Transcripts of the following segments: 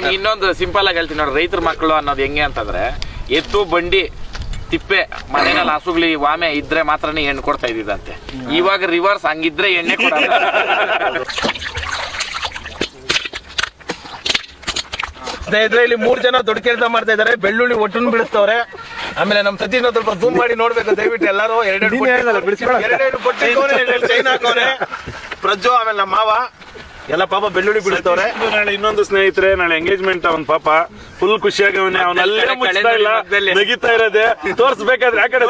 ನಿಮ್ಗೆ ಇನ್ನೊಂದು ಸಿಂಪಲ್ ಆಗಿ ಹೇಳ್ತೀನಿ ನೋಡಿ ರೈತರ ಮಕ್ಕಳು ಅನ್ನೋದು ಹೆಂಗೆ ಅಂತಂದ್ರೆ ಎತ್ತು ಬಂಡಿ ತಿಪ್ಪೆ ಮನೆಯಲ್ಲಿ ಹಸುಗ್ಲಿ ವಾಮೆ ಇದ್ರೆ ಮಾತ್ರನೇ ಎಣ್ಣೆ ಕೊಡ್ತಾ ಇದ್ದಿದಂತೆ ಇವಾಗ ರಿವರ್ಸ್ ಹಂಗಿದ್ರೆ ಎಣ್ಣೆ ಕೊಡ ಸ್ನೇಹಿತರೆ ಇಲ್ಲಿ ಮೂರ್ ಜನ ದೊಡ್ಡ ಕೆಲಸ ಮಾಡ್ತಾ ಇದಾರೆ ಬೆಳ್ಳುಳ್ಳಿ ಒಟ್ಟು ಬಿಡಿಸ್ತವ್ರೆ. ಆಮೇಲೆ ನಮ್ ಸತೀಶ್ ಸ್ವಲ್ಪ ಜೂಮ್ ಮಾಡಿ ನೋಡ್ಬೇಕು. ದಯವಿಟ್ಟು ಎಲ್ಲಾರು ಎರಡೆರಡು ಎರಡೆರಡು ಚೈನ್ ಪ್ರಜ್ಜು ಆಮೇಲೆ ನಮ್ಮ ಮಾವ. ಎಲ್ಲ ಪಾಪ ಬೆಳ್ಳುಳ್ಳಿ ಬಿಡುತ್ತವ್ರೆ ನಾಳೆ ಇನ್ನೊಂದು ಸ್ನೇಹಿತರೆ ನಾಳೆ ಎಂಗೇಜ್ಮೆಂಟ್ ಅವನ್ ಪಾಪ. ಫುಲ್ ಖುಷಿಯಾಗವನೆ ಅವನಲ್ಲೇ ಕಡೆ ಮುಚ್ತಾ ಇಲ್ಲ ನೆಗಿತಾ ಇರೋದೆ. ತೋರ್ಸ್ಬೇಕಾದ್ರೆ ಆ ಕಡೆ.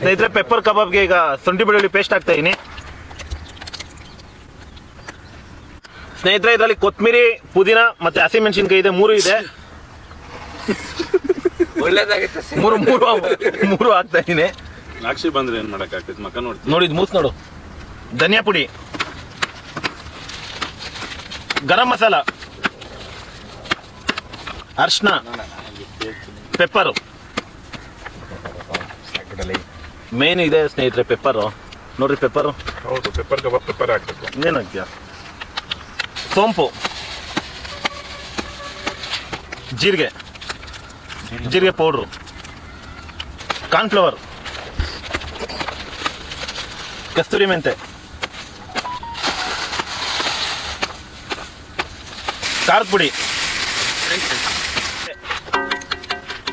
ಸ್ನೇಹಿತರೆ ಪೆಪ್ಪರ್ ಕಬಾಬ್ಗೆ ಈಗ ಶುಂಠಿ ಬೆಳ್ಳುಳ್ಳಿ ಪೇಸ್ಟ್ ಹಾಕ್ತಾ ಇದೀನಿ. ಸ್ನೇಹಿತರೆ ಇದರಲ್ಲಿ ಕೊತ್ಮಿರಿ ಪುದೀನ ಮತ್ತೆ ಹಸಿಮೆಣಸಿನ್ಕಾಯಿ ಇದೆ. ಮೂರು ಇದೆ. ಒಳ್ಳೇದಾಗಿತ್ತು ಮೂರು ಮೂರು ಮೂರು ಹಾಕ್ತಾ ಇದೀನಿ. ಸಾಕ್ಷಿ ಬಂದ್ರೆ ಏನ್ ಮಾಡಕ್ ಆಗ್ತೈತಿ ಮಕ್ಕ ನೋಡ್ತೀನಿ. ನೋಡಿ ಮೂತ್ ಮೂಸ್ ನೋಡು. ಧನಿಯಾ ಪುಡಿ. ಗರಂ ಮಸಾಲ. ಅರ್ಶಿನ ಪೆಪ್ಪರು. ಮೇನ್ ಇದೆ ಸ್ನೇಹಿತರೆ ಪೆಪ್ಪರು. ನೋಡ್ರಿ ಪೆಪ್ಪರು. ಹೌದು ಪೆಪ್ಪರ್ ಕಬಾಬ್ ಪೆಪ್ಪರ್ ಹಾಕ್ಬೇಕು. ಏನಾಗ್ತೀಯ ಹಾಕ್ತೀಯ? ಸೋಂಪು. ಜೀರಿಗೆ. ಜೀರಿಗೆ ಪೌಡ್ರು. ಕಾರ್ನ್ಫ್ಲವರ್ ಕಸ್ತೂರಿ ಮೆಂತೆ ಖಾರದ ಪುಡಿ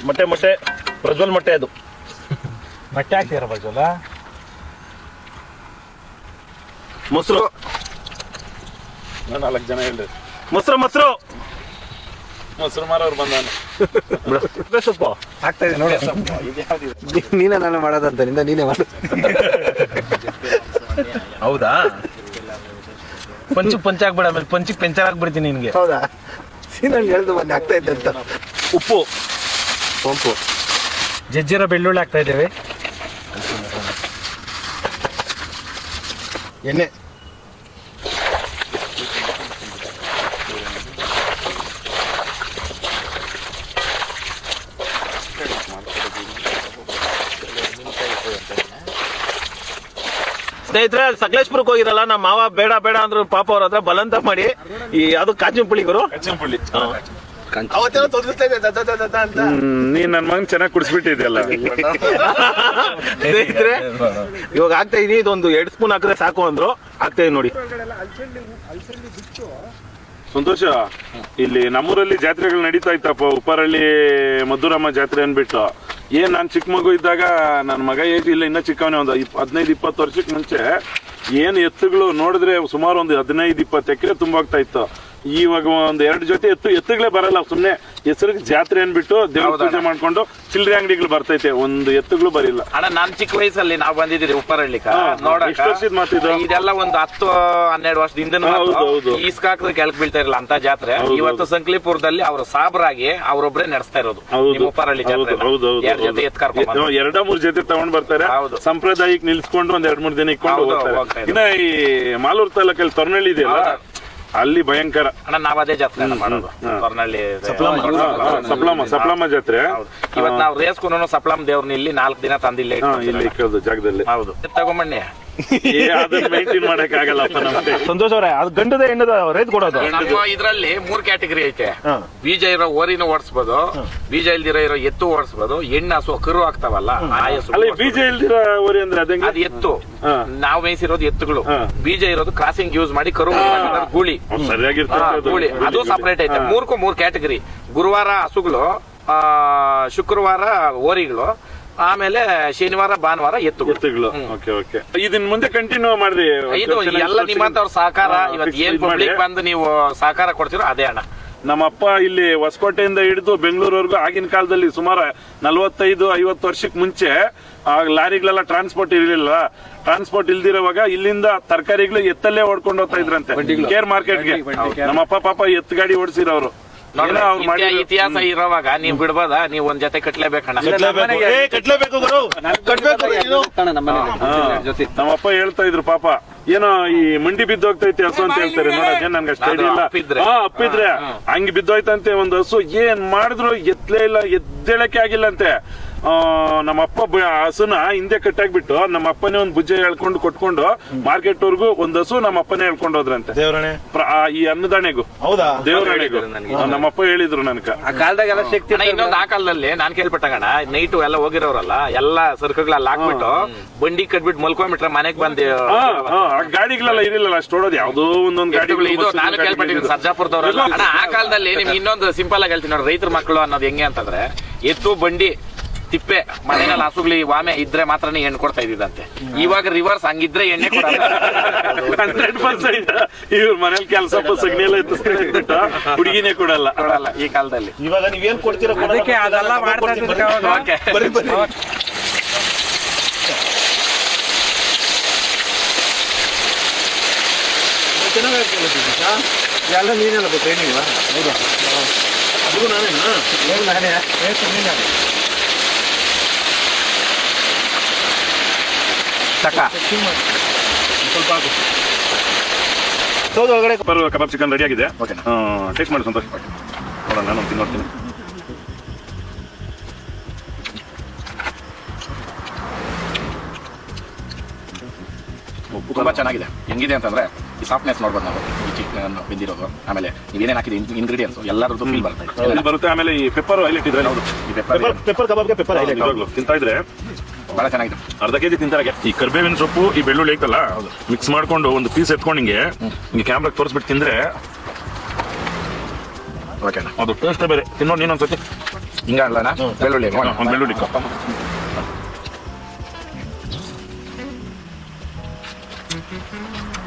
ಮೊಟ್ಟೆ ಮೊಟ್ಟೆ. ಪ್ರಜ್ವಲ್ ಮೊಟ್ಟೆ ಅದು. ಮೊಟ್ಟೆ ಹಾಕ್ತೀರ ಪ್ರಜ್ವಲ? ಮೊಸರು. ನಾನು ನಾಲ್ಕು ಜನ ಹೇಳಿದೆ ಮೊಸರು ಮೊಸರು. ಮೊಸರು ಮಾರವ್ರು ಬಂದಾನೆ. ಸ್ವಲ್ಪ ಆಗ್ತಾ ಇದೆ ನೋಡಿ. ನೀನೇ ನಾನು ಮಾಡೋದಂತ ನಿಂದ ನೀನೇ ಮಾಡು ಹೌದಾ? ಪಂಚು ಪಂಚ ಆಗ್ಬೇಡ ಆಮೇಲೆ ಪಂಚಿಗೆ ಪಂಚರ್ ಆಗ್ಬಿಡ್ತೀನಿ ನಿನ್ಗೆ. ಹೌದಾ? ಸೀನಲ್ಲಿ ಹೇಳ್ದು ಮೊನ್ನೆ ಆಗ್ತಾ ಇದ್ದೆ ಅಂತ. ಉಪ್ಪು. ಸೋಂಪು. ಜಜ್ಜಿರ ಬೆಳ್ಳುಳ್ಳಿ ಹಾಕ್ತಾ ಇದ್ದೇವೆ. ಎಣ್ಣೆ. ಸ್ನೇಹಿತರೆ ಸಕಲೇಶ್ಪುರಕ್ಕೆ ಹೋಗಿರಲ್ಲ ನಮ್ಮ ಮಾವ ಬೇಡ ಬೇಡ ಅಂದ್ರು ಪಾಪ ಅವ್ರ ಹತ್ರ ಬಲಂತ ಮಾಡಿ ಈ ಅದು ಕಾಜಿನ ಗುರು. ಕಚ್ಚಂಪುಳ್ಳಿ ಅವತ್ತೆಲ್ಲ ದದ ಅಂತ. ನೀನ್ ನನ್ ಮಗನ್ ಚೆನ್ನಾಗಿ ಕುಡಿಸ್ಬಿಟ್ಟಿದ್ಯಲ್ಲ. ಸ್ನೇಹಿತರೆ ಇವಾಗ ಆಗ್ತಾ ಇದೀನಿ ಇದೊಂದು ಎರಡು ಸ್ಪೂನ್ ಹಾಕಿದ್ರೆ ಸಾಕು ಅಂದ್ರು. ಆಗ್ತಾ ಇದೆ ನೋಡಿ. ಸಂತೋಷ ಇಲ್ಲಿ ನಮ್ಮೂರಲ್ಲಿ ಜಾತ್ರೆಗಳು ನಡೀತಾ ಇತ್ತಪ್ಪ. ಉಪ್ಪಾರಳ್ಳಿ ಮಧುರಮ್ಮ ಜಾತ್ರೆ ಅನ್ಬಿಟ್ಟು ಏನ್, ನಾನು ಚಿಕ್ಕ ಮಗು ಇದ್ದಾಗ ನನ್ನ ಮಗ ಏಜ್ ಇಲ್ಲ, ಇನ್ನೂ ಚಿಕ್ಕವನೇ ಒಂದು ಇಪ್- ಹದಿನೈದು, ಇಪ್ಪತ್ತು ವರ್ಷಕ್ಕೆ ಮುಂಚೆ ಏನು ಎತ್ತುಗಳು ನೋಡಿದ್ರೆ ಸುಮಾರು ಒಂದು ಹದಿನೈದು, ಇಪ್ಪತ್ತು ಎಕರೆ ತುಂಬೋಗ್ತಾ ಇತ್ತು. ಇವಾಗ ಒಂದ್ ಎರಡು ಜೊತೆ ಎತ್ತು ಎತ್ತುಗಳೇ ಬರಲ್ಲ ಸುಮ್ನೆ ಹೆಸರಿಗೆ ಜಾತ್ರೆ ಅನ್ಬಿಟ್ಟು ದೇವ್ರ ಪೂಜೆ ಮಾಡ್ಕೊಂಡು ಚಿಲ್ಲರೆ ಅಂಗಡಿಗಳು ಬರ್ತೈತೆ ಒಂದು ಎತ್ತುಗಳು ಬರಿಲ್ಲ. ಅಣ್ಣ ನಾನ್ ಚಿಕ್ಕ ವಯಸ್ಸಲ್ಲಿ ನಾವು ಬಂದಿದ್ದೀರಿ ಉಪ್ಪರಳ್ಳಿಕ. ಹಾ, ನೋಡಕ ಎಷ್ಟು ವರ್ಷದ ಮಾತಿದು? ಇದೆಲ್ಲ ಒಂದು ಹತ್ತು ಹನ್ನೆರಡು ವರ್ಷದಿಂದ. ಈಸ್ಕಾಕ್ರೆ ಕೆಳಕ್ ಬೀಳ್ತಾ ಇರಲ್ಲ ಅಂತ ಜಾತ್ರೆ. ಇವತ್ತು ಸಂಕ್ಲಿಪುರದಲ್ಲಿ ಅವ್ರ ಸಾಬ್ರಾಗಿ ಅವ್ರೊಬ್ರೆ ನಡೆಸ್ತಾ ಇರೋದು. ಉಪ್ಪರಳ್ಳಿ ಜಾತ್ರೆ ಎರಡು ಜೊತೆ ಮೂರ್ ಜೊತೆ ತಗೊಂಡ್ ಬರ್ತಾರೆ. ಹೌದು. ಸಂಪ್ರದಾಯಕ್ಕೆ ನಿಲ್ಸ್ಕೊಂಡು ಒಂದ್ ಎರಡ್ ಮೂರ್ ದಿನ ಇಕ್ಕೊಂಡು ಹೋಗ್ತಾರೆ. ಇನ್ನ ಈ ಮಾಲೂರು ತಾಲೂಕಲ್ಲಿ ತೊರ್ನಳ್ಳಿ ಇದೆಯಲ್ಲ? ಅಲ್ಲಿ ಭಯಂಕರ. ಅಣ್ಣ ನಾವ್ ಅದೇ ಜಾತ್ರೆ ಮಾಡೋದು. ಹೊರನಳ್ಳಿ ಸಪ್ಲಮ್ಮ. ಸಪ್ಲಮ್ಮ ಸಪ್ಲಮ್ಮ ಜಾತ್ರೆ. ಇವತ್ತು ನಾವು ರೇಸ್ಕೊಂಡು ಸಪ್ಲಮ್ ದೇವ್ರನ್ನ ಇಲ್ಲಿ ನಾಲ್ಕು ದಿನ ತಂದಿಲ್ಲ ಇಲ್ಲಿ ಇಕ್ಕೋದು ಜಾಗದಲ್ಲಿ. ಹೌದು. ತಗೊಂಬಣ್ಣಿ ಏ, ಅದನ್ನ ಮೇಂಟೈನ್ ಮಾಡಕ್ ಆಗಲ್ಲಪ್ಪ ನಮ್ಗೆ. ಸಂತೋಷ್ ಅವರೇ ಅದು ಗಂಡದ ಹೆಣ್ಣದ ರೈತ ಕೊಡೋದು. ನಮ್ಮ ಇದ್ರಲ್ಲಿ ಮೂರ್ ಕ್ಯಾಟಗರಿ ಐತೆ. ಹಾ. ಬೀಜ ಇರೋ ಓರಿನ ಓಡಿಸ್ಬೋದು ಬೀಜ ಇಲ್ದಿರೋ ಇರೋ ಎತ್ತು ಓಡಿಸ್ಬೋದು ಹೆಣ್ಣು ಹಸು ಕರು ಆಗ್ತಾವಲ್ಲ ಆ ಹಸು ಅಲ್ಲ ಈ ಬೀಜ ಇಲ್ದಿರ ಊರಿ ಅಂದ್ರೆ ಅದಂಗೆ ಅದು ಎತ್ತು. ಹಾ. ನಾವು ಮೇಯಿಸಿರೋದು ಎತ್ತುಗಳು. ಹಾ. ಬೀಜ ಇರೋದು ಕ್ರಾಸಿಂಗ್ ಯೂಸ್ ಮಾಡಿ ಕರು ಮಾಡ್ಕೊಂಡಿರೋದು ಗೂಳಿ. ಹಾ. ಗೂಳಿ. ಅದು ಸಪರೇಟ್ ಐತೆ. ಮೂರ್ಕು ಮೂರ್ ಕ್ಯಾಟಗರಿ ಗುರುವಾರ ಹಸುಗಳು ಆ, ಶುಕ್ರವಾರ ಓರಿಗಳು ಆಮೇಲೆ ಶನಿವಾರ ಭಾನುವಾರ ಎತ್ತು ಎತ್ತುಗಳು. Okay okay. ಇದನ್ ಮುಂದೆ ಕಂಟಿನ್ಯೂ ಮಾಡ್ರಿ ಇದು ಎಲ್ಲ ನಿಮ್ಮಂತವ್ರ ಸಹಕಾರ ಇವತ್ತು ಏನ್ ಪಬ್ಲಿಕ್ ಬಂದು ನೀವು ಸಹಕಾರ ಕೊಡ್ತೀರೋ ಅದೇ ಹಣ ನಮ್ಮಪ್ಪ ಇಲ್ಲಿ ಹೊಸಕೋಟೆಯಿಂದ ಹಿಡಿದು ಬೆಂಗಳೂರವರೆಗೂ ಆಗಿನ ಕಾಲದಲ್ಲಿ ಸುಮಾರು ನಲವತ್ತೈದು ಐವತ್ತು ವರ್ಷಕ್ಕೆ ಮುಂಚೆ ಆ ಲಾರಿಗಳೆಲ್ಲ ಟ್ರಾನ್ಸ್ಪೋರ್ಟ್ ಇರಲಿಲ್ಲ. ಟ್ರಾನ್ಸ್ಪೋರ್ಟ್ ಇಲ್ದಿರೋವಾಗ ಇಲ್ಲಿಂದ ತರಕಾರಿಗಳು ಎತ್ತಲ್ಲೇ ಓಡ್ಕೊಂಡು ಹೋಗ್ತಾ ಇದ್ರಂತೆ. ಕೇರ್ ಮಾರ್ಕೆಟ್ಗೆ ನಮ್ಮಪ್ಪ ಪಾಪ ಎತ್ತು ಗಾಡಿ ಓಡಿಸಿರೋರು. ಇತಿಹಾಸ- ಇತಿಹಾಸ ಇರೋವಾಗ ನೀವ್ ಬಿಡ್ಬೋದ? ನೀವ್ ಒಂದ್ ಜೊತೆ ಕಟ್ಲೇಬೇಕಣ್ಣ ಕಟ್ಲೇಬೇಕು ಗುರು. ಕಟ್ಬೇಕು ನೀನು. ನಮ್ಮಪ್ಪ ಹೇಳ್ತಾ ಇದ್ರು ಪಾಪ. ಏನೋ ಈ ಮಂಡಿ ಬಿದ್ದೋಗ್ತೈತಿ ಹಸು ಅಂತ ಹೇಳ್ತಾರೆ. ನೋಡಕ್ಕೆ ನನ್ಗೆ ಅಷ್ಟು ಅದು idea ಇಲ್ಲ ಅಪ್ಪಿದ್ರೆ. ಹಾ ಅಪ್ಪಿದ್ರೆ ಹಂಗ್ ಬಿದ್ದೋಯ್ತಂತೆ ಒಂದ್ ಹಸು. ಏನ್ ಮಾಡಿದ್ರು ಎತ್ತಲೇ ಇಲ್ಲ ಎದ್ದೇಳಕ್ಕೆ ಆಗಿಲ್ಲಂತೆ. ನಮ್ಮ ಅಪ್ಪ ಬ- ಹಸುನ ಹಿಂದೆ ಕಟ್ಟಾಕ್ಬಿಟ್ಟು ನಮ್ಮ ಅಪ್ಪನೇ ಒಂದು ಬುಜ್ಜೆ ಹೇಳ್ಕೊಂಡು ಕೊಟ್ಕೊಂಡು ಮಾರ್ಕೆಟ್ ವರ್ಗು ಒಂದ್ ಹಸು ನಮ್ಮ ಅಪ್ಪನೇ ಹೇಳ್ಕೊಂಡು ಹೋದ್ರಂತೆ. ದೇವ್ರಣೆ? ಈ ಅನ್ನದಾಣೆಗೂ. ಹೌದಾ? ದೇವರಣಿಗೂ. ನಮ್ಮ ಅಪ್ಪ ಹೇಳಿದ್ರು ನನ್ಕ ಆ ಕಾಲದಾಗೆಲ್ಲ ಶಕ್ತಿ ಇನ್ನೊಂದು ಆ ಕಾಲದಲ್ಲಿ ನಾನ್ ಕೇಳ್ಬಿಟ್ಟಗಣ ನೈಟ್ ಎಲ್ಲ ಹೋಗಿರೋರಲ್ಲ ಎಲ್ಲ ಸರ್ಕಲ್ಗಳಲ್ಲಿ ಹಾಕ್ಬಿಟ್ಟು ಬಂಡಿ ಕಟ್ಬಿಟ್ಟು ಮಲ್ಕೊಂಡ್ಬಿಟ್ರೆ ಮನೆಗ್ ಬಂದು ಗಾಡಿಗಳೆಲ್ಲ ಇರಲಿಲ್ಲ ಅಷ್ಟು ಓಡೋದು ಯಾವ್ದೋ ಒಂದೊಂದು ಗಾಡಿಗಳು ಇದು ನಾನು ಕೇಳ್ಪಟ್ಟಿದ್ದೀನಿ ಸರ್ಜಾಪುರದವರೆಲ್ಲ. ಅಣ್ಣ ಆ ಕಾಲದಲ್ಲಿ ನಿಮ್ಗೆ ಇನ್ನೊಂದು ಸಿಂಪಲ್ ಆಗಿ ಹೇಳ್ತೀನಿ ನೋಡಿ ರೈತರ ಮಕ್ಕಳು ಅನ್ನೋದು ಹೆಂಗೆ ಅಂತಂದ್ರೆ ಎತ್ತು ಬಂಡಿ ತಿಪ್ಪೆ ಮನೆಯಲ್ಲಿ ಹಸುಗ್ಲಿ ವಾಮೆ ಇದ್ರೆ ಮಾತ್ರನೇ ಎಣ್ಣೆ ಕೊಡ್ತಾ ಇದ್ದಿದ್ದಂತೆ. ಇವಾಗ ರಿವರ್ಸ್ ಹಂಗಿದ್ರೆ ಎಣ್ಣೆ ಕೊಡಲ್ಲ. Hundred percent. ಇವ್ರ ಮನೇಲಿ ಕೆಲಸ ಎತ್ತಿಸ್ಬಿಟ್ಟು ಹುಡುಗಿನೇ ಕೊಡಲ್ಲ. ಕೊಡಲ್ಲ ಈ ಕಾಲದಲ್ಲಿ. ಇವಾಗ ನೀವೇನ್ ಕೊಡ್ತೀರಾ ಅದೆಲ್ಲ ಎಲ್ಲ ನೀನೆಲ್ಲ ಟ್ರೈನಿಂಗ್ ಅದು ನಾನೇನಾ? ನಾನೇ? ತಕ. ಸ್ವಲ್ಪ ಹಾಕು ಒಳಗಡೆ ಕಬಾಬ್ ಚಿಕನ್ ರೆಡಿ ಆಗಿದೆ. ಓಕೆ ಟೇಸ್ಟ್ ಮಾಡಿ ಸಂತೋಷ ನೋಡೋಣ ನಾನು ತಿನ್ನೋಡ್ತೀನಿ ತುಂಬ ಚೆನ್ನಾಗಿದೆ. ಹೆಂಗಿದೆ ಅಂತಂದ್ರೆ ಈ ಸಾಫ್ಟ್ನೆಸ್ ನೋಡ್ಬೋದು ನಾವು ಈ ಚಿಕನ್ ಬಿದ್ದಿರೋದು ಆಮೇಲೆ ನೀವೇನೇನು ಹಾಕಿದೆ ಇಂಗ್ರೀಡಿಯನ್ಸ್ ಎಲ್ಲರದ್ದು ಫೀಲ್ ಬರುತ್ತೆ. ಬರುತ್ತೆ ಆಮೇಲೆ ಈ ಪೆಪ್ಪರ್ ಹೈಲೈಟ್ ಇದ್ರೆ ನಾವು ಈ ಪೆಪ್ಪರ್ ಪೆಪ್ಪರ್ ಕಬಾಬ್ಗೆ ಪೆಪ್ಪರ್ ಹೈಲೈಟ್ ತಿಂತಾ ಇದ್ರೆ ಬಹಳ ಚೆನ್ನಾಗಿದೆ. ಅರ್ಧ ಕೆಜಿ ತಿಂತಾರೆ ಈ ಕರ್ಬೇವಿನ ಸೊಪ್ಪು ಈ ಬೆಳ್ಳುಳ್ಳಿ ಐತಲ್ಲ ಮಿಕ್ಸ್ ಮಾಡ್ಕೊಂಡು ಒಂದು ಪೀಸ್ ಎತ್ಕೊಂಡು ಹಿಂಗೆ ಹಿಂಗೆ ಕ್ಯಾಮ್ರಾಗೆ ತೋರಿಸ್ಬಿಟ್ಟು ತಿಂದ್ರೆ ಓಕೆನಾ ಅದು ಟೇಸ್ಟ್ ಬೇರೆ. ತಿನ್ನೋದು ನೀನೊಂದ್ಸತಿ ಹಿಂಗ ಅಲ್ಲಣ್ಣ? ಬೆಳ್ಳುಳ್ಳಿ ಒಂದು ಬೆಳ್ಳುಳ್ಳಿ ಕಪ್ಪ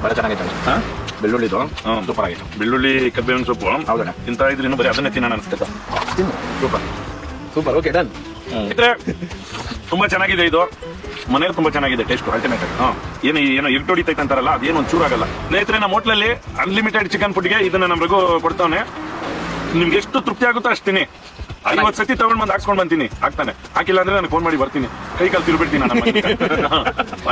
ಬಹಳ ಚೆನ್ನಾಗಿದೆ ಹಾ? ಬೆಳ್ಳುಳ್ಳಿದು ಹಾಂ ಸೂಪರ್ ಆಗಿದೆ ಬೆಳ್ಳುಳ್ಳಿ ಕಬ್ಬೇವಿನ ಸೊಪ್ಪು. ಹೌದಾ ತಿಂತಾ ಇದ್ರೆ ಇನ್ನೂ ಬರೀ ಅದನ್ನೇ ತಿನ್ನೋಣ ಅನಿಸ್ತೈತೆ. ಸೂಪರ್. ಸೂಪರ್. ಓಕೆ ಡನ್ ಇದ್ರೆ ತುಂಬಾ ಚೆನ್ನಾಗಿದೆ ಇದು. ಮನೇಲಿ ತುಂಬಾ ಚೆನ್ನಾಗಿದೆ ಟೇಸ್ಟ್ ಅಲ್ಟಿಮೇಟ್ ಹಾ. ಏನು ಏನೋ ಇರ್ಟ್ ಹೊಡಿತೈತೆ ಅಂತಾರಲ್ಲ, ಅದೇನು ಒಂಚೂರು ಆಗಲ್ಲ. ಸ್ನೇಹಿತರೆ, ನಮ್ಮ ಹೋಟ್ಲಲ್ಲಿ ಅನ್ಲಿಮಿಟೆಡ್ ಚಿಕನ್ ಫುಡ್ಗೆ ಇದನ್ನ ನಮ್ಗೂ ಕೊಡ್ತಾವನೆ. ನಿಮ್ಗೆ ಎಷ್ಟು ತೃಪ್ತಿ ಆಗುತ್ತೋ ಅಷ್ಟು ಐವತ್ತು ಸತಿ ತಗೊಂಡ್ ಬಂದು ಹಾಕ್ಸ್ಕೊಂಡ್ ಬಂತೀನಿ. ಆಗ್ತಾನೆ ಹಾಕಿಲ್ಲ ಅಂದ್ರೆ ನಾನು ಫೋನ್ ಮಾಡಿ ಬರ್ತೀನಿ. ಕೈ ಕಾಲು ತಿರುಬಿಡ್ತೀನಿ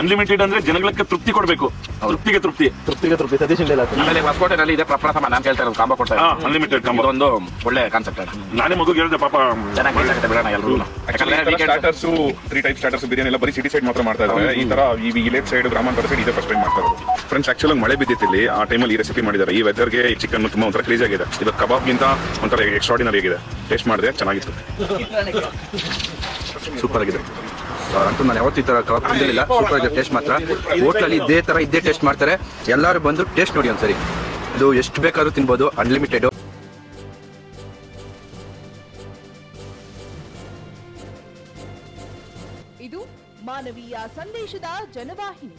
ಅನ್ಲಿಮಿಟೆಡ್ ಅಂದ್ರೆ ಜನಗಳಕ್ಕೆ ತೃಪ್ತಿ ಕೊಡ್ಬೇಕು. ತೃಪ್ತಿಗೆ ತೃಪ್ತಿ. ತೃಪ್ತಿಗೆ ತೃಪ್ತಿ. ಸತೀಶ್ ಇಂಡಿಯಲ್ಲ ಆಮೇಲೆ ಹೊಸಕೋಟೆನಲ್ಲಿ ಇದೆ ಪ್ರಪ್ರಥಮ. ನಾನು ಹೇಳ್ತಾ ಇರೋದು ಕಾಂಬೋ ಕೊಡ್ತಾ. Unlimited combo. ಒಂದು ಒಳ್ಳೆ ಕಾನ್ಸೆಪ್ಟ್ ನಾನೇ ಮಗು ಹೇಳ್ದೆ ಪಾಪ ಚೆನ್ನಾಗಿ ಬಿಡೋಣ weekend- starters three type starters biryani ಎಲ್ಲ ಬರೀ ಸಿಟಿ ಸೈಡ್ ಮಾತ್ರ ಮಾಡ್ತಾ ಇದ್ದಾರೆ. ಈ ತರ ಈ ವಿಲೇಜ್ ಸೈಡ್ ಗ್ರಾಮಾಂತರ ಸೈಡ್ ಇದೆ ಫಸ್ಟ್ ಟೈಮ್ ಮಾಡ್ತಾ ಇರೋದು. ಫ್ರೆಂಡ್ಸ್ ಆಕ್ಚುಲ್ ಮಳೆ ಬಿದ್ದಿತ್ತು ಇಲ್ಲಿ. ಆ ಟೈಮಲ್ಲಿ ಈ ರೆಸಿಪಿ ಮಾಡಿದ್ದಾರೆ. ಈ ವೆದರ್ಗೆ ಈ ಚಿಕನ್ ತುಂಬಾ ಒಂಥರ ಕ್ರೇಜ್ ಆಗಿದೆ. ಇದು ಕಬಾಬ್ಗಿಂತ ಒಂಥರ ಎಕ್ಸ್ಟ್ರಾಡಿನರಿ ಆಗಿದೆ. ಟೇಸ್ಟ್ ಮಾಡಿದೆ, ಚೆನ್ನಾಗಿತ್ತು. ಸೂಪರ್ ಆಗಿದೆ. ಅಂತೂ ನಾನು ಯಾವತ್ತೂ ಈ ಥರ ಕಬಾಬ್ ತಿಂದಿರಲಿಲ್ಲ. ಸೂಪರ್ ಆಗಿದೆ ಟೇಸ್ಟ್ ಮಾತ್ರ. ಹೋಟ್ಲಲ್ಲಿ ಇದೇ ಥರ ಇದೇ ಟೇಸ್ಟ್ ಮಾಡ್ತಾರೆ. ಎಲ್ಲರೂ ಬಂದು ಟೇಸ್ಟ್ ನೋಡಿ ಒಂದ್ಸರಿ. ಇದು ಎಷ್ಟು ಬೇಕಾದ್ರೂ ತಿನ್ಬೋದು ಅನ್ಲಿಮಿಟೆಡು ಇದು ಮಾನವೀಯ ಸಂದೇಶದ ಜನವಾಹಿನಿ.